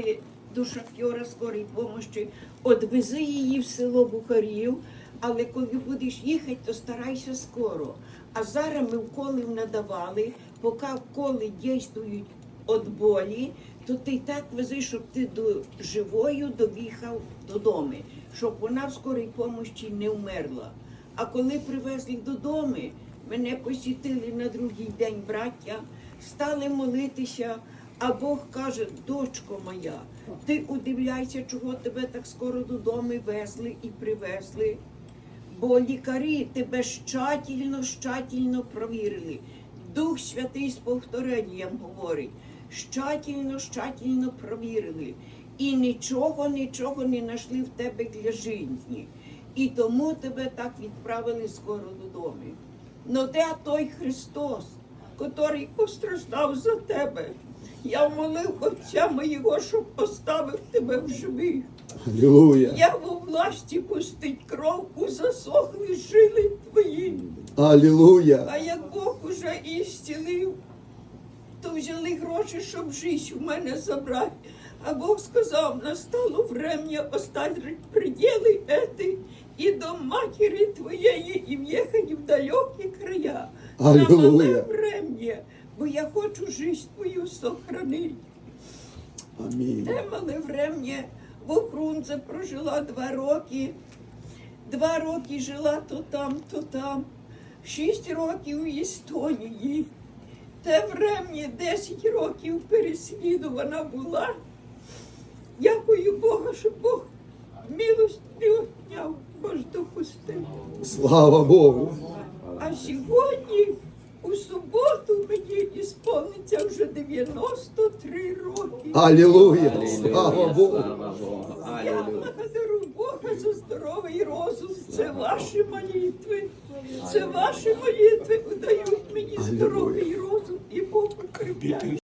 сказали до шахтера скорої помощі, одвези її в село Бухарів, але коли будеш їхати, то старайся скоро. А зараз ми вколів надавали, поки вколи дійствують від болі, то ти так вези, щоб ти до живою доїхав додому, щоб вона в скорій помощі не вмерла. А коли привезли додому, мене посітили на другий день браття, стали молитися, а Бог каже, дочко моя, ти удивляйся, чого тебе так скоро додому везли і привезли. Бо лікарі тебе щательно, щательно провірили. Дух Святий з повторенням говорить, щательно, щательно провірили. І нічого, нічого не знайшли в тебе для житті. І тому тебе так відправили скоро додому. Но де той Христос, котрий постраждав за тебе? Я молив Отця моєго, щоб поставив тебе в живих. Алілуя. Я во власті пустить кров у засохлі жили твої. Алілуя. А як Бог уже і зцілив, то взяли гроші, щоб життя в мене забрати. А Бог сказав, настало врем'я оставить пределы эти і до матері твоєї, і в'їхати в далекі края. На мале врем'я, бо я хочу життя твою сохранити. Амінь. Те мале врем'я в Охрунце прожила два роки. Два роки жила то там, то там. Шість років в Естонії. Те врем'я 10 років переслідувана була. Дякую Богу, що Бог милость не отняв, бо ж допустив. Слава Богу. А сьогодні, у суботу, мені ісповниться вже 93 роки. Алілуя. Слава Богу. Я благодарю Бога за здоровий розум. Це ваші молитви. Це ваші молитви дають мені здоровий розум і Бог укріпляє.